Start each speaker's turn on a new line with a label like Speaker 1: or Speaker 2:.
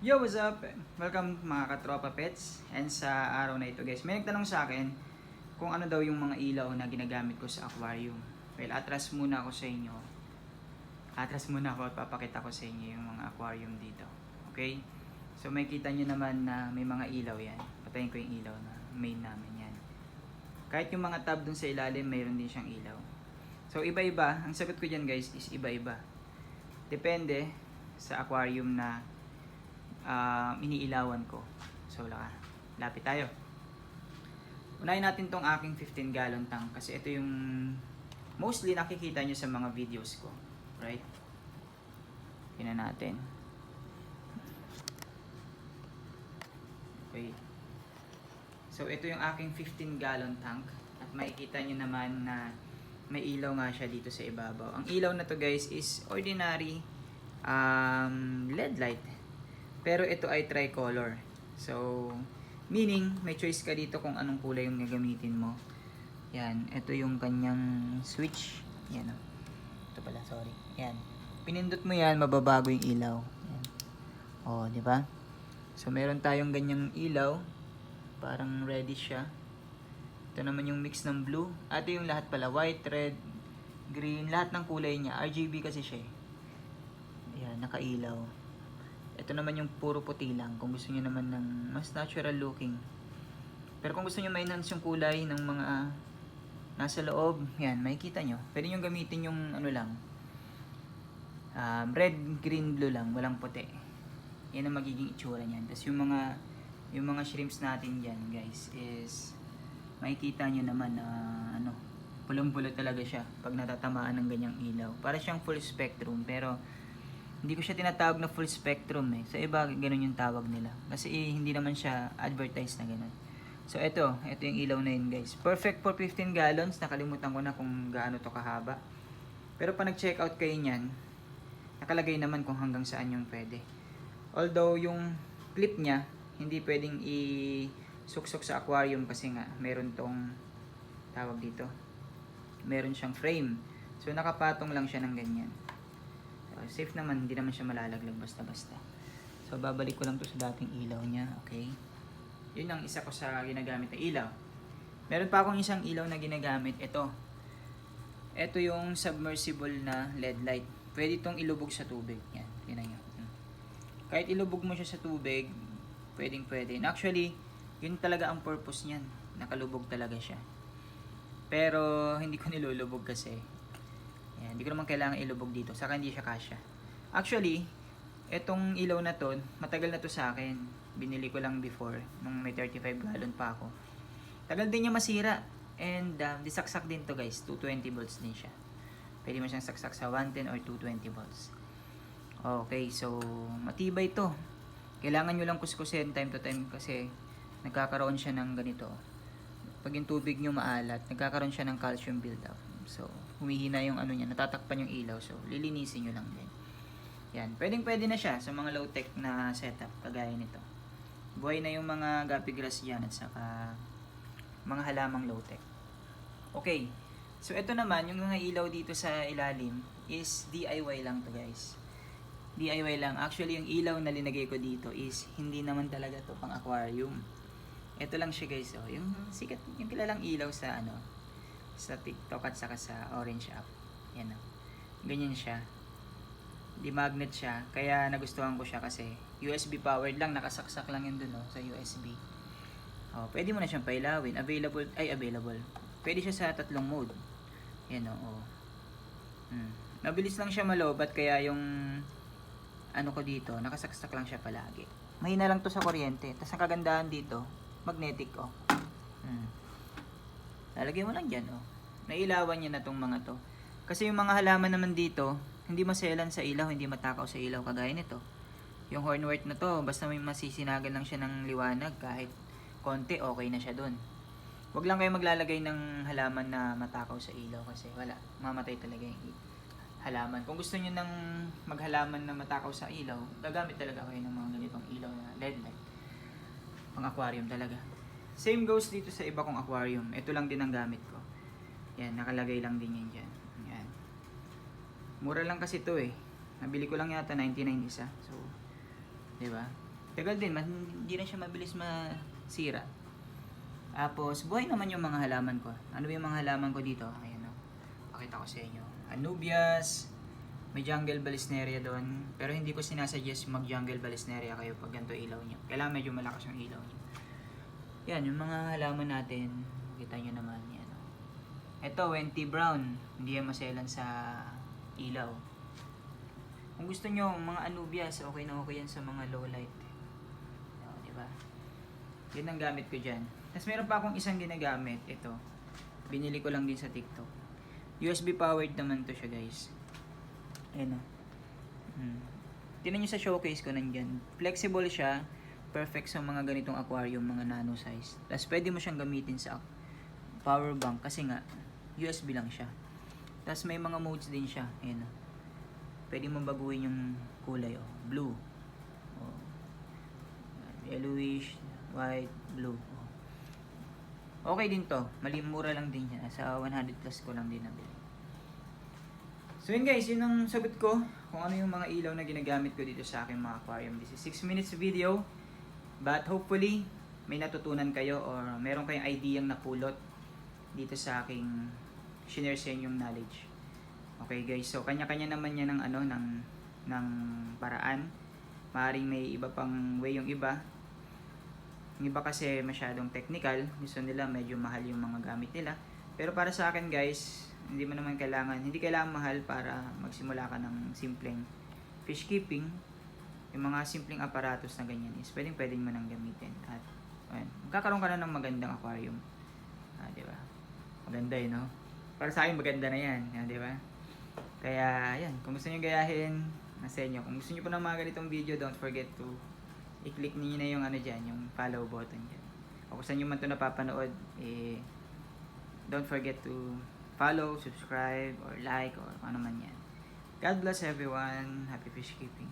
Speaker 1: Yo, what's up? Welcome mga katropa pets. And sa araw na ito guys, may nagtanong sa akin kung ano daw yung mga ilaw na ginagamit ko sa aquarium. Well, atras muna ako sa inyo. Atras muna ako at papakita ko sa inyo yung mga aquarium dito. Okay? So may kita nyo naman na may mga ilaw yan. Patayin ko yung ilaw na main namin yan. Kahit yung mga tab dun sa ilalim, mayroon din siyang ilaw. So iba-iba. Ang sagot ko dyan guys is iba-iba. Depende sa aquarium na um, iniilawan ko. So, laka, lapit tayo. Unahin natin tong aking 15 gallon tank kasi ito yung mostly nakikita nyo sa mga videos ko. Right? Tingnan natin. Okay. So, ito yung aking 15 gallon tank. At makikita nyo naman na may ilaw nga siya dito sa ibabaw. Ang ilaw na to guys is ordinary um, LED light. Pero ito ay tricolor. So, meaning, may choice ka dito kung anong kulay yung gagamitin mo. Yan, ito yung kanyang switch. Yan o. Ito pala, sorry. Yan. Pinindot mo yan, mababago yung ilaw. Yan. O, di ba? So, meron tayong ganyang ilaw. Parang reddish siya. Ito naman yung mix ng blue. Ito yung lahat pala. White, red, green. Lahat ng kulay niya. RGB kasi siya eh. Yan, nakailaw. Ito naman yung puro puti lang. Kung gusto niyo naman ng mas natural looking. Pero kung gusto niyo ma-enhance yung kulay ng mga nasa loob, yan, makikita nyo. Pwede nyo gamitin yung ano lang. Um, red, green, blue lang. Walang puti. Yan ang magiging itsura niyan. Tapos yung mga yung mga shrimps natin dyan, guys, is makikita nyo naman na ano, pulong-pulo talaga siya pag natatamaan ng ganyang ilaw. Para siyang full spectrum, pero hindi ko siya tinatawag na full spectrum eh. Sa iba, ganun yung tawag nila. Kasi eh, hindi naman siya advertised na ganun. So, ito. Ito yung ilaw na yun, guys. Perfect for 15 gallons. Nakalimutan ko na kung gaano to kahaba. Pero pa nag-check out kayo niyan, nakalagay naman kung hanggang saan yung pwede. Although, yung clip niya, hindi pwedeng i-suksok sa aquarium kasi nga, meron tong tawag dito. Meron siyang frame. So, nakapatong lang siya ng ganyan. Safe naman, hindi naman siya malalaglag basta-basta. So, babalik ko lang to sa dating ilaw niya, okay? Yun ang isa ko sa ginagamit na ilaw. Meron pa akong isang ilaw na ginagamit, ito. Ito yung submersible na LED light. Pwede itong ilubog sa tubig. Yan, tingnan nyo. Kahit ilubog mo siya sa tubig, pwedeng pwede. And actually, yun talaga ang purpose niyan. Nakalubog talaga siya. Pero, hindi ko nilulubog kasi. Yan, hindi ko naman kailangan ilubog dito. Saka hindi siya kasya. Actually, etong ilaw na to, matagal na to sa akin. Binili ko lang before, nung may 35 gallon pa ako. Tagal din niya masira. And um, disaksak din to guys, 220 volts din siya. Pwede mo siyang saksak sa 110 or 220 volts. Okay, so matibay to. Kailangan nyo lang kuskusin time to time kasi nagkakaroon siya ng ganito. Pag yung tubig nyo maalat, nagkakaroon siya ng calcium buildup. So, humihina yung ano niya, natatakpan yung ilaw. So, lilinisin nyo lang din. Yan, pwedeng pwede na siya sa mga low-tech na setup, kagaya nito. Buhay na yung mga guppy grass dyan at saka mga halamang low-tech. Okay, so ito naman, yung mga ilaw dito sa ilalim is DIY lang to guys. DIY lang. Actually, yung ilaw na linagay ko dito is hindi naman talaga to pang aquarium. Ito lang siya guys, oh. Yung sikat, yung kilalang ilaw sa ano, sa TikTok at saka sa Orange app. Yan oh. Ganyan siya. Di magnet siya. Kaya nagustuhan ko siya kasi USB powered lang. Nakasaksak lang yun dun oh, sa USB. Oh, pwede mo na siyang pailawin. Available, ay available. Pwede siya sa tatlong mode. Yan oh. oh. Hmm. Mabilis lang siya malobat kaya yung ano ko dito, nakasaksak lang siya palagi. Mahina lang to sa kuryente. Tapos ang kagandahan dito, magnetic oh. Hmm. Lalagay mo lang dyan oh. Nailawan niya na tong mga to. Kasi yung mga halaman naman dito, hindi maselan sa ilaw, hindi matakaw sa ilaw kagaya nito. Yung hornwort na to, basta may masisinagan lang siya ng liwanag kahit konti, okay na siya dun. Huwag lang kayo maglalagay ng halaman na matakaw sa ilaw kasi wala, mamatay talaga yung halaman. Kung gusto niyo ng maghalaman na matakaw sa ilaw, gagamit talaga kayo ng mga ganitong ilaw na LED light. Pang aquarium talaga. Same goes dito sa iba kong aquarium. Ito lang din ang gamit ko. Yan, nakalagay lang din yan dyan. Yan. Mura lang kasi to eh. Nabili ko lang yata 99 isa. So, di ba? Tagal din, hindi na siya mabilis masira. Tapos, buhay naman yung mga halaman ko. Ano ba yung mga halaman ko dito? Ayan o. Pakita ko sa inyo. Anubias, may jungle balisneria doon. Pero hindi ko sinasuggest mag jungle balisneria kayo pag ganito ilaw nyo. Kailangan medyo malakas yung ilaw nyo. Yan, yung mga halaman natin. Kita nyo naman. Yan. Ito, Wenty Brown. Hindi yan maselan sa ilaw. Kung gusto nyo, mga anubias, okay na okay yan sa mga low light. O, di ba? Yun ang gamit ko dyan. Tapos meron pa akong isang ginagamit. Ito. Binili ko lang din sa TikTok. USB powered naman to siya guys. Ayan o. Hmm. Tinan nyo sa showcase ko nandyan. Flexible siya. Perfect sa mga ganitong aquarium, mga nano size. Tapos pwede mo siyang gamitin sa power bank kasi nga USB lang siya. Tapos may mga modes din siya. Ayan. Pwede mo baguhin yung kulay o. Blue. O. Yellowish, white, blue. O. Okay din to. Mali mura lang din yan. Sa 100 plus ko lang din nabili. So yun guys, yun ang sagot ko kung ano yung mga ilaw na ginagamit ko dito sa aking mga aquarium. This is 6 minutes video. But hopefully, may natutunan kayo or meron kayong idea napulot dito sa aking shinare sa inyong knowledge. Okay guys, so kanya-kanya naman yan ng ano ng ng paraan. Maaring may iba pang way yung iba. Yung iba kasi masyadong technical, gusto nila medyo mahal yung mga gamit nila. Pero para sa akin guys, hindi mo naman kailangan, hindi kailangan mahal para magsimula ka ng simpleng fish keeping. Yung mga simpleng aparatos na ganyan is pwedeng pwedeng mo nang gamitin. At ayun, magkakaroon ka na ng magandang aquarium. Ah, di ba? Maganda eh, no? Para sa akin maganda na yan, ah, di ba? Kaya, yan. Kung gusto nyo gayahin, nasa inyo. Kung gusto nyo pa ng mga ganitong video, don't forget to i-click niyo na yung ano dyan, yung follow button dyan. O kung saan nyo man ito napapanood, eh, don't forget to follow, subscribe, or like, or ano man yan. God bless everyone. Happy fish keeping.